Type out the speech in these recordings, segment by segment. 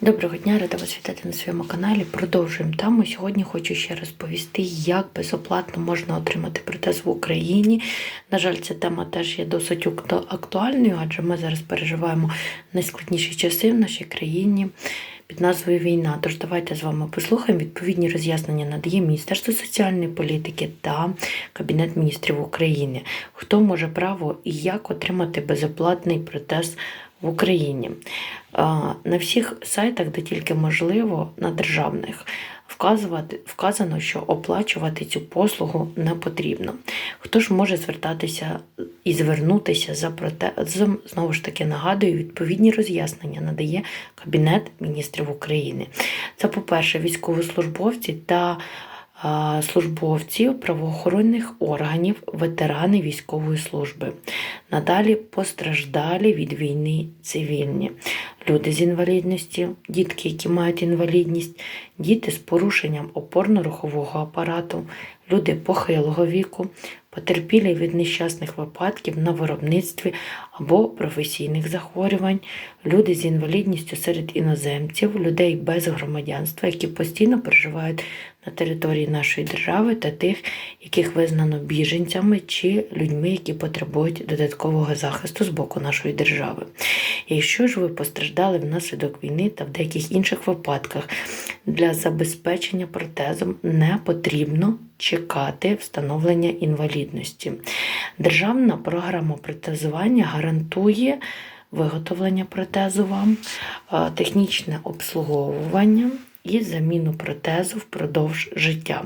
Доброго дня, рада вас вітати на своєму каналі. Продовжуємо тему. Сьогодні хочу ще розповісти, як безоплатно можна отримати протез в Україні. На жаль, ця тема теж є досить актуальною, адже ми зараз переживаємо найскладніші часи в нашій країні під назвою Війна. Тож давайте з вами послухаємо. Відповідні роз'яснення надає Міністерство соціальної політики та Кабінет міністрів України. Хто може право і як отримати безоплатний протез в Україні? На всіх сайтах, де тільки можливо, на державних, вказувати, вказано, що оплачувати цю послугу не потрібно. Хто ж може звертатися і звернутися за протезом? Знову ж таки нагадую, відповідні роз'яснення надає Кабінет міністрів України. Це, по-перше, військовослужбовці та службовці правоохоронних органів, ветерани військової служби. Надалі постраждалі від війни цивільні, люди з інвалідністю, дітки, які мають інвалідність, діти з порушенням опорно-рухового апарату, люди похилого віку, потерпілі від нещасних випадків на виробництві або професійних захворювань, люди з інвалідністю серед іноземців, людей без громадянства, які постійно проживають на території нашої держави та тих, яких визнано біженцями чи людьми, які потребують додаткового захисту з боку нашої держави. Якщо ж ви постраждали внаслідок війни та в деяких інших випадках для забезпечення протезом не потрібно чекати встановлення інвалідності. Державна програма протезування гарантує виготовлення протезу вам, е, технічне обслуговування і заміну протезу впродовж життя.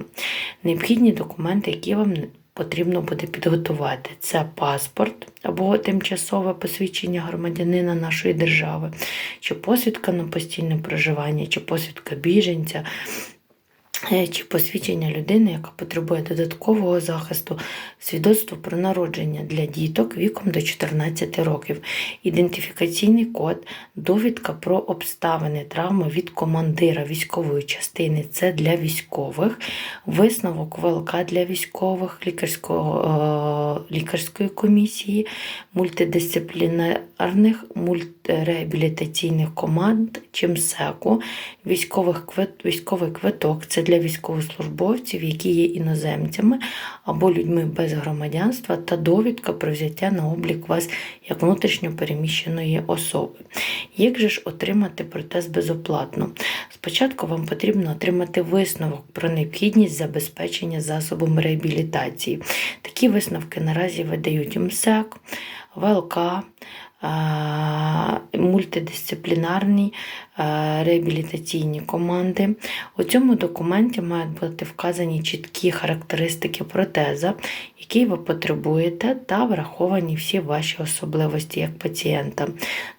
Необхідні документи, які вам потрібно буде підготувати. Це паспорт або тимчасове посвідчення громадянина нашої держави, чи посвідка на постійне проживання, чи посвідка біженця. Е, Чи посвідчення людини, яка потребує додаткового захисту, свідоцтво про народження для діток віком до 14 років, ідентифікаційний код, довідка про обставини травми від командира військової частини. Це для військових, висновок ВЛК для військових, лікарського, лікарської комісії, мультидисциплінарних мультиреабілітаційних команд чи МСЕКу, військових військовий квиток це для військовослужбовців, які є іноземцями або людьми без громадянства, та довідка про взяття на облік вас як внутрішньо переміщеної особи. Як же ж отримати протез безоплатно? Спочатку вам потрібно отримати висновок про необхідність забезпечення засобом реабілітації. Такі висновки наразі видають МСЕК, ВЛК, мультидисциплінарний реабілітаційні команди. У цьому документі мають бути вказані чіткі характеристики протеза, який ви потребуєте, та враховані всі ваші особливості як пацієнта.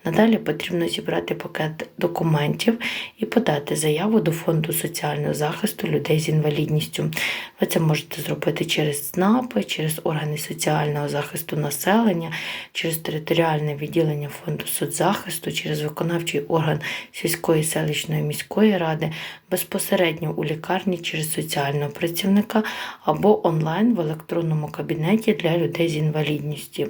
Надалі потрібно зібрати пакет документів і подати заяву до Фонду соціального захисту людей з інвалідністю. Ви це можете зробити через ЦНАПи, через органи соціального захисту населення, через територіальне відділення Фонду соцзахисту, через виконавчий орган сільської селищної міської ради, безпосередньо у лікарні через соціального працівника або онлайн в електронному кабінеті для людей з інвалідністю.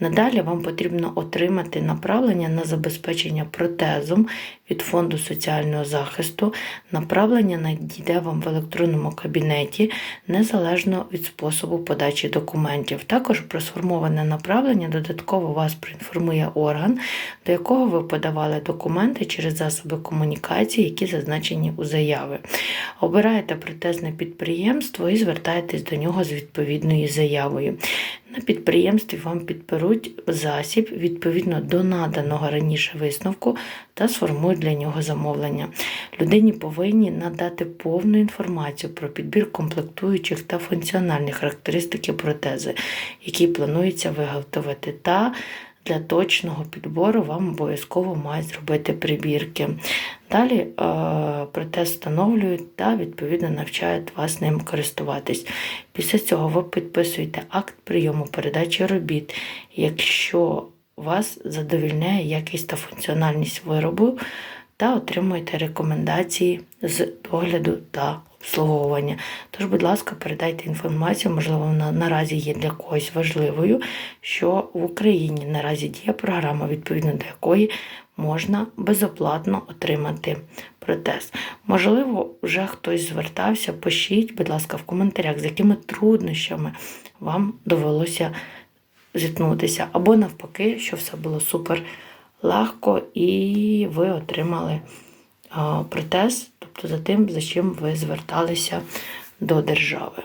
Надалі вам потрібно отримати направлення на забезпечення протезом від Фонду соціального захисту. Направлення надійде вам в електронному кабінеті незалежно від способу подачі документів. Також про сформоване направлення додатково вас проінформує орган, до якого ви подавали документи через засоби комунікації, які зазначені у заяві. Обираєте протезне підприємство і звертаєтесь до нього з відповідною заявою. На підприємстві вам підберуть засіб відповідно до наданого раніше висновку та сформують для нього замовлення. Людині повинні надати повну інформацію про підбір комплектуючих та функціональні характеристики протези, які планується виготовити, та для точного підбору вам обов'язково мають зробити прибірки. Далі е, протез встановлюють та відповідно навчають вас ним користуватись. Після цього ви підписуєте акт прийому передачі робіт. Якщо вас задовільняє якість та функціональність виробу, та отримуєте рекомендації з догляду та обслуговування. Тож, будь ласка, передайте інформацію, можливо, вона наразі є для когось важливою, що в Україні наразі діє програма, відповідно до якої можна безоплатно отримати протез. Можливо, вже хтось звертався, пишіть, будь ласка, в коментарях, з якими труднощами вам довелося зіткнутися, або навпаки, що все було супер легко і ви отримали протез, тобто за тим, за чим ви зверталися до держави.